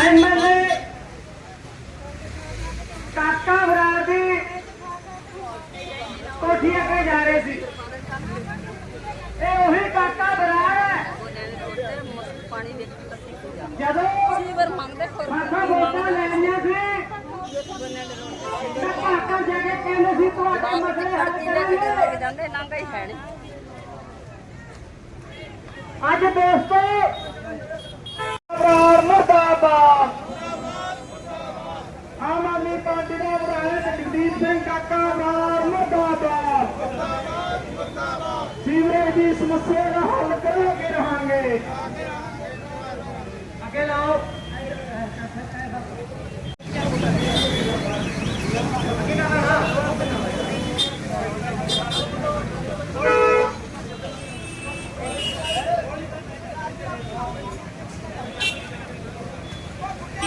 MLA ਕਾਕਾ ਬਰਾੜ ਦੀ ਕੋਠੀ ਅੱਗੇ ਜਾ ਰਹੇ ਸੀ। ਇਹ ਉਹੀ ਕਾਕਾ ਬਰਾੜ ਹੈ। ਜਦੋਂ ਸੀਵਰ ਮੰਗਦੇ ਖੋਰ ਮਾਤਾ ਬੋਤਾ ਲੈਣੀਆਂ ਸੀ ਤਾਂ ਕਾਕਾ ਜਾ ਕੇ ਕਹਿੰਦੇ ਸੀ ਤੁਹਾਡਾ ਮਸਲੇ ਹੱਲ ਕਰਾਂਗੇ। ਜਾਂਦੇ ਲੰਘਾ ਹੀ ਹੈ ਅੱਜ ਦੋਸਤੋ ਬਰਾੜ ਨੂੰ ਮੁਰਦਾਬਾਦ। ਆਮ ਆਦਮੀ ਪਾਰਟੀ ਦਾ ਵਿਧਾਇਕ ਜਗਦੀਪ ਸਿੰਘ ਕਾਕਾ ਅਬਰਾਰ ਮੁਰਦਾਬਾਦ। ਸੀਵਰੇਜ ਦੀ ਸਮੱਸਿਆ ਦਾ ਹੱਲ ਕਰਾਂਗੇ। ਰਹਾਂਗੇ ਅੱਗੇ ਲਾਓ।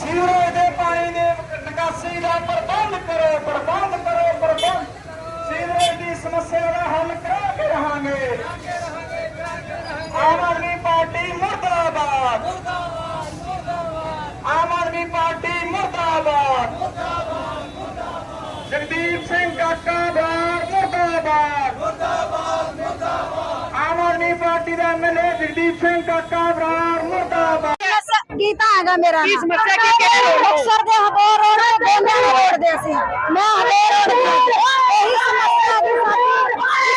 ਸੀਵਰੇਜ ਦੇ ਪਾਣੀ ਦੇ ਨਿਕਾਸੀ ਦਾ ਪ੍ਰਬੰਧ ਕਰੋ ਪ੍ਰਬੰਧ ਕਰੋ ਪ੍ਰਬੰਧ ਸੀਵਰੇਜ ਦੀ ਸਮੱਸਿਆ ਦਾ ਹੱਲ ਕਰਾ ਕੇ ਰਹਾਂਗੇ ਆਮ ਆਦਮੀ ਪਾਰਟੀ ਮੁਰਦਾਬਾਦ। ਆਮ ਆਦਮੀ ਪਾਰਟੀ ਮੁਰਦਾਬਾਦ। ਜਗਦੀਪ ਸਿੰਘ ਕਾਕਾ ਬਾਰ ਮੁਰਦਾਬਾਦ। ਆਮ ਆਦਮੀ ਪਾਰਟੀ ਦਾ ਐਮਐਲਏ ਜਗਦੀਪ ਸਿੰਘ ਕਾਕਾ ਬਰਾਰ ਮੁਰਦਾਬਾਦ ਗੀਤਾ ਹੈਗਾ ਮੇਰਾ? ਕੀ ਸਮੱਸਿਆ? ਕੀ ਕਹਿ ਰਹੇ ਹੋ ਅਕਸਰ ਦੇ ਹਬੋਰ ਰੋਡ ਤੇ ਦੇ ਰੋਡ ਦੇ ਅਸੀਂ। ਮੈਂ ਹਬੋਰ ਰੋਡ ਤੇ ਇਹੀ ਸਮੱਸਿਆ ਦੀ ਸਾਡੀ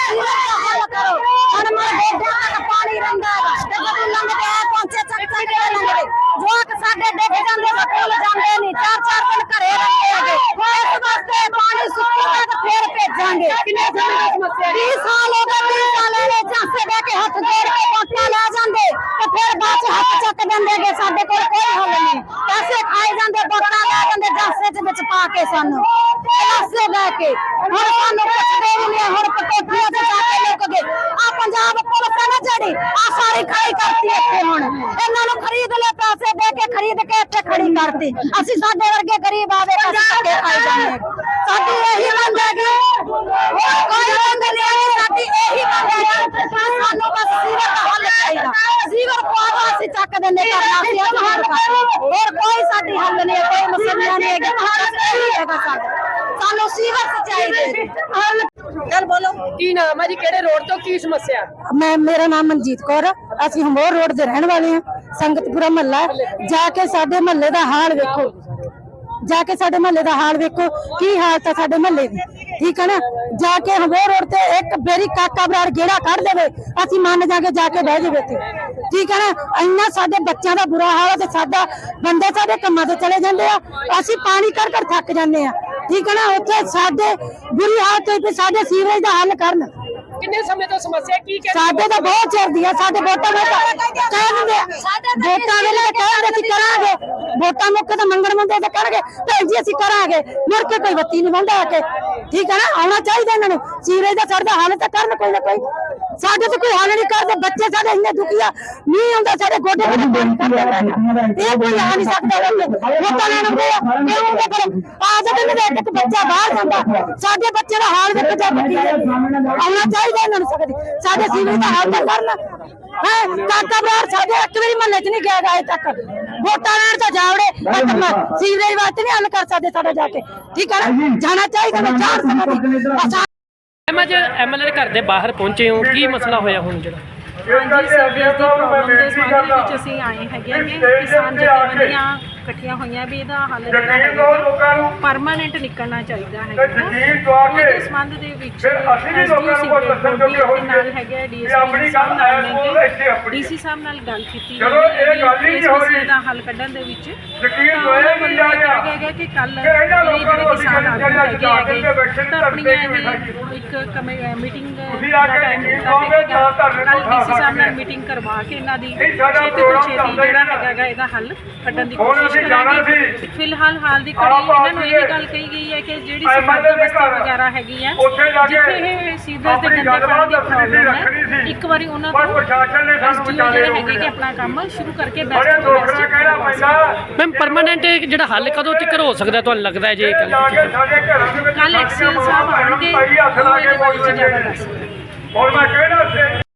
ਸੀਵਰ ਦਾ ਹੱਲ ਕਰੋ ਹੁਣ ਮੈਂ ਗੋਡਿਆਂ ਤੱਕ ਪਾਣੀ ਰਹਿੰਦਾ ਹੈਗਾ ਤੇ ਜਦੋਂ ਲੰਘਦੇ ਆ ਪਹੁੰਚੇ ਚੱਕ ਚੱਕ ਕੇ ਲੰਘਦੇ ਜਵਾਕ ਸਾਡੇ ਡਿੱਗ ਜਾਂਦੇ ਸਕੂਲ ਜਾਂਦੇ ਨਹੀਂ ਚਾਰ ਚਾਰ ਦਿਨ ਘਰੇ ਰਹਿੰਦੇ ਹੈਗੇ ਇਸ ਵਾਸਤੇ ਪਾਣੀ ਸੁੱਕੂਗਾ ਤਾਂ ਫੇਰ ਭੇਜਾਂਗੇ ਕਿੰਨੇ ਸਮੇਂ ਦੀ ਸਮੱਸਿਆ 20 ਸਾਲ ਹੋ ਗਏ 20 ਸਾਲ ਇਹਨੇ ਚਾਂਸੇ ਦੇ ਕੇ ਹੱਥ ਜੋੜ ਕੇ ਵੋਟਾਂ ਲੈ ਜਾਂਦੇ ਤੇ ਫਿਰ ਬਾਅਦ ਚ ਹੱਥ ਚੱਕ ਦਿੰਦੇ ਕਿ ਸਾਡੇ ਕੋਲ ਕੋਈ ਹੱਲ ਨਹੀਂ। ਪੈਸੇ ਖਾਏ ਜਾਂਦੇ, ਵੋਟਾਂ ਲੈ ਜਾਂਦੇ ਜਾਸੇ ਚ ਵਿੱਚ ਪਾ ਕੇ ਸਾਨੂੰ। ਪੈਸੇ ਲੈ ਕੇ। ਹੁਣ ਸਾਨੂੰ ਪੁੱਛਦੇ ਵੀ ਨਹੀਂ, ਹੁਣ ਕੋਠੀਆਂ ਤੇ ਜਾ ਕੇ ਲੁਕ ਗਏ। ਆ ਪੰਜਾਬ ਪੁਲਿਸ ਹੈ ਨਾ ਜਿਹੜੀ ਆ ਸਾਰੀ ਖਾਈ ਕਰਤੀ ਇੱਥੇ ਹੁਣ। ਇਹਨਾਂ ਨੂੰ ਖਰੀਦ ਲੈ ਪੈਸੇ। ਦੇ ਕੇ ਖਰੀਦ ਕੇ ਇੱਥੇ ਖੜੀ ਕਰਤੀ ਅਸੀਂ ਸਾਡੇ ਵਰਗੇ ਗਰੀਬ ਆਵੇ ਅਸੀਂ ਧੱਕੇ ਖਾਈ ਜਾਂਦੇ ਹਾਂ। ਸਾਡੀ ਇਹੀ ਮੰਗ ਹੈਗੀ ਹੋਰ ਕੋਈ ਮੰਗ ਨਹੀਂ ਹੈਗੀ ਸਾਡੀ ਇਹੀ ਮੰਗ ਹੈਗੀ ਸਾਨੂੰ ਬਸ ਸੀਵਰ ਦਾ ਹੱਲ ਚਾਹੀਦਾ ਸੀਵਰ ਪਾਵਾ ਅਸੀਂ ਚੱਕ ਦਿੰਦੇ ਕਰਨਾ ਸੀ ਅੱਜ ਹੱਲ ਕਰ ਹੋਰ ਕੋਈ ਸਾਡੀ ਹੱਲ ਨਹੀਂ ਹੈ ਕੋਈ ਮਸਲਾ ਨਹੀਂ ਹੈਗਾ ਬਸ ਇਹੀ ਹੈਗਾ ਸਾਡਾ ਸਾਨੂੰ ਸੀਵਰ ਚਾਹੀਦੇ ਹੱਲ ਚੱਲ ਬੋਲੋ ਕੀ ਨਾਮ ਹੈ ਜੀ ਕਿਹੜੇ ਰੋਡ ਤੋਂ ਕੀ ਸਮੱਸਿਆ ਮੈਂ ਮੇਰਾ ਨਾਮ ਮਨਜੀਤ ਕੌਰ ਆ। ਅਸੀਂ ਹਮੋਰ ਰੋਡ ਦੇ ਰਹਿਣ ਵਾਲੇ ਹਾਂ ਸੰਗਤਪੁਰਾ ਮਹੱਲਾ ਜਾ ਕੇ ਸਾਡੇ ਮਹੱਲੇ ਦਾ ਹਾਲ ਵੇਖੋ। ਜਾ ਕੇ ਸਾਡੇ ਮਹੱਲੇ ਦਾ ਹਾਲ ਵੇਖੋ। ਕੀ ਹਾਲਤ ਹੈ ਸਾਡੇ ਮਹੱਲੇ ਦੀ? ਠੀਕ ਹੈ ਨਾ? ਜਾ ਕੇ ਹਮੋਰ ਰੋਡ ਤੇ ਇੱਕ ਬੇਰੀ ਕਾਕਾ ਬਰਾੜ ਗੇੜਾ ਕੱਢ ਦੇਵੇ। ਅਸੀਂ ਮੰਨ ਜਾਗੇ ਜਾ ਕੇ ਬਹਿ ਜਾਵੇ ਤੇ ਠੀਕ ਹੈ ਨਾ? ਇੰਨਾ ਸਾਡੇ ਬੱਚਿਆਂ ਦਾ ਬੁਰਾ ਹਾਲ ਹੈ ਤੇ ਸਾਡਾ ਬੰਦੇ ਸਾਡੇ ਕੰਮਾਂ ਤੇ ਚਲੇ ਜਾਂਦੇ ਆ। ਅਸੀਂ ਪਾਣੀ ਕਰ ਕਰ ਥੱਕ ਜਾਂਦੇ ਆ। ਠੀਕ ਹੈ ਨਾ? ਉੱਥੇ ਸਾਡੇ ਬੁਰੀ ਹਾਲਤ ਹੋਈ ਪਈ ਸਾਡੇ ਸੀਵਰੇਜ ਦਾ ਹੱਲ ਕਰਨ। ਕਿੰਨੇ ਸਮੇਂ ਤੋਂ ਸਮੱਸਿਆ ਕੀ ਸਾਡੇ ਤਾਂ ਬਹੁਤ ਚਿਰ ਦੀ ਆ ਸਾਡੇ ਵੋਟਾਂ ਵੇਲੇ ਕਹਿ ਦਿੰਦੇ ਆ। ਵੋਟਾਂ ਵੇਲੇ ਕਹਿੰਦੇ ਅਸੀਂ ਕਰਾਂਗੇ। ਵੋਟਾਂ ਮੁੱਕ ਤਾਂ ਮੰਗਣ ਮੰਦੇ ਤੇ ਕਰਨਗੇ ਭੈਣ ਜੀ ਅਸੀਂ ਕਰਾਂਗੇ। ਮੁੜ ਕੇ ਕੋਈ ਬੱਤੀ ਨਹੀਂ ਬੰਦਾ ਆ ਕੇ। ਠੀਕ ਹੈ ਨਾ? ਆਉਣਾ ਚਾਹੀਦਾ ਇਹਨਾਂ ਨੂੰ। ਸੀਵਰੇਜ ਦਾ ਸਾਡਾ ਹੱਲ ਤਾਂ ਕਰਨ ਕੋਈ ਨਾ ਕੋਈ। ਸਾਡੇ ਤੇ ਕੋਈ ਹੱਲ ਨਹੀਂ ਕਰਦੇ ਬੱਚੇ ਸਾਡੇ ਇੰਨੇ ਦੁਖੀ ਆ ਨਹੀਂ ਆਉਂਦਾ ਸਾਡੇ ਗੋਡੇ ਤੇ ਪਾਣੀ ਕਰਦੇ ਰਹਿੰਦੇ। ਇਹ ਕੋਈ ਆ ਨਹੀਂ ਸਕਦਾ ਬੰਦੇ ਵੋਟਾਂ ਲੈਣ ਆਉਂਦੇ ਆ ਕਿਉਂ ਆਉਂਦੇ ਫਿਰ? ਆ ਜਾਂਦੇ ਨੇ ਇੱਕ ਬੱਚਾ ਬਾਹਰ ਜਾਂਦਾ। ਸਾਡੇ ਬੱਚੇ ਦਾ ਹਾਲ ਵੇਖ ਜਾ ਬੱਕੀ ਆਉਣਾ ਚਾਹੀਦਾ ਇਹਨਾਂ ਨੂੰ ਸਕਦੀ ਸਾਡੇ ਸੀਵਰੇਜ ਦਾ ਹੱਲ ਤਾਂ ਕਰਨ। ਹੈ? ਕਾਕਾ ਬਰਾੜ ਸਾਡੇ ਇੱਕ ਵਾਰੀ ਮਹੱਲੇ 'ਚ ਨਹੀਂ ਗਿਆ ਗਾ ਅਜੇ ਤੱਕ। ਵੋਟਾਂ ਲੈਣ ਤਾਂ ਜਾਵੜੇ ਪਰ ਸੀਵਰੇਜ ਵਾਸਤੇ ਨਹੀਂ ਹੱਲ ਕਰ ਸਕਦੇ ਸਾਡਾ ਜਾ ਕੇ। ਠੀਕ ਹੈ ਨਾ? ਜਾਣਾ ਚਾਹੀਦਾ ਚਾਰ ਸਕਦੀ ਮੈਂ ਅੱਜ ਐਮਐਲਏ ਦੇ ਘਰ ਦੇ ਬਾਹਰ ਪਹੁੰਚੇ ਹੋ, ਕੀ ਮਸਲਾ ਹੋਇਆ ਹੁਣ ਜਿਹੜਾ? ਹਾਂਜੀ ਸਰਵਿਸ ਦੀ ਪ੍ਰੋਬਲਮ ਦੇ ਸੰਬੰਧ ਵਿੱਚ ਅਸੀਂ ਆਏ ਹੈਗੇ ਕਿ ਕਿਸਾਨ ਜਥੇਬੰਦੀਆਂ ਇਕੱਠੀਆਂ ਹੋਈਆਂ ਵੀ ਇਹਦਾ ਹੱਲ ਜਿਹੜਾ ਹੈਗਾ ਪਰਮਾਨੈਂਟ ਨਿਕਲਣਾ ਚਾਹੀਦਾ ਹੈਗਾ। ਉਹਦੇ ਸੰਬੰਧ ਦੇ ਵਿੱਚ ਐਸਡੀਓ ਸਿੰਘ ਦੇ ਨਾਲ ਹੈਗਾ ਡੀਐਸਪੀ ਸਾਹਿਬ ਨਾਲ ਨੇ ਡੀਸੀ ਸਾਹਿਬ ਨਾਲ ਗੱਲ ਕੀਤੀ ਚਲੋ ਇਹ ਗੱਲ ਹੀ ਇਸ ਨਹੀਂ ਹੋ ਮਸਲੇ ਰਹੀ। ਦਾ ਹੱਲ ਕੱਢਣ ਦੇ ਵਿੱਚ। ਯਕੀਨ ਹੋਇਆ ਨਹੀਂ ਜਾ ਰਿਹਾ। ਕਿ ਕੱਲ ਇਹਨਾਂ ਲੋਕਾਂ ਨੂੰ ਅਸੀਂ ਕੇ ਬੈਠੇ ਧਰਨੇ ਇੱਕ ਮੀਟਿੰਗ ਤੁਸੀਂ ਆ ਕੇ ਟਾਈਮ ਯਕੀਨ ਦਿੱਤਾ ਕਰੋਗੇ ਹੈਗਾ ਤਾਂ ਧਰਨੇ ਕੱਲ ਤੋਂ ਖਾ ਡੀਸੀ ਸਾਹਿਬ ਨਾਲ ਸਕਦੇ ਮੀਟਿੰਗ ਕਰਵਾ ਕੇ ਇਹਨਾਂ ਦੀ ਛੇਤੀ ਤੋਂ ਛੇਤੀ ਹੀ ਜਿਹੜਾ। ਹੈਗਾ ਇਹਦਾ ਹੱਲ ਕੱਢਣ ਦੀ ਕੋਸ਼ਿਸ਼ ਅਸੀਂ ਕੋਸ਼ਿਸ਼ ਕਰਾਂਗੇ ਫਿਲਹਾਲ ਹਾਲ ਦੀ ਘੜੀ ਇਹਨਾਂ ਨੂੰ ਇਹ ਵੀ ਗੱਲ ਕਹੀ ਗਈ ਹੈ ਕਿ ਜਿਹੜੀ ਸਫ਼ਾਈ ਬਸਤੀ ਵਗੈਰਾ ਹੈਗੀ ਆ ਜਿੱਥੇ ਇਹ ਸੀਵਰੇਜ ਦੇ ਗੰਦੇ ਪਾਣੀ ਦੀ ਪ੍ਰੋਬਲਮ ਹੈ। ਇੱਕ ਵਾਰੀ ਉਹਨਾਂ ਤੋਂ ਪ੍ਰਸ਼ਾਸਨ ਨੇ ਸਾਨੂੰ ਵਿਚਾਲੇ ਹੈਗੇ ਕਿ ਆਪਣਾ ਕੰਮ ਸ਼ੁਰੂ ਕਰਕੇ ਪੈਂਦਾ ਮੈਮ ਪਰਮਾਨੈਂਟ ਜਿਹੜਾ ਹੱਲ ਕਦੋਂ ਤੱਕ ਹੋ ਸਕਦਾ ਤੁਹਾਨੂੰ ਲੱਗਦਾ ਹੈ ਜੇ ਕੱਲ ਐਕਸੀਅਲ ਸਾਹਿਬ ਆਉਣਗੇ ਹੁਣ ਮੈਂ ਕਹਿਣਾ ਸੀ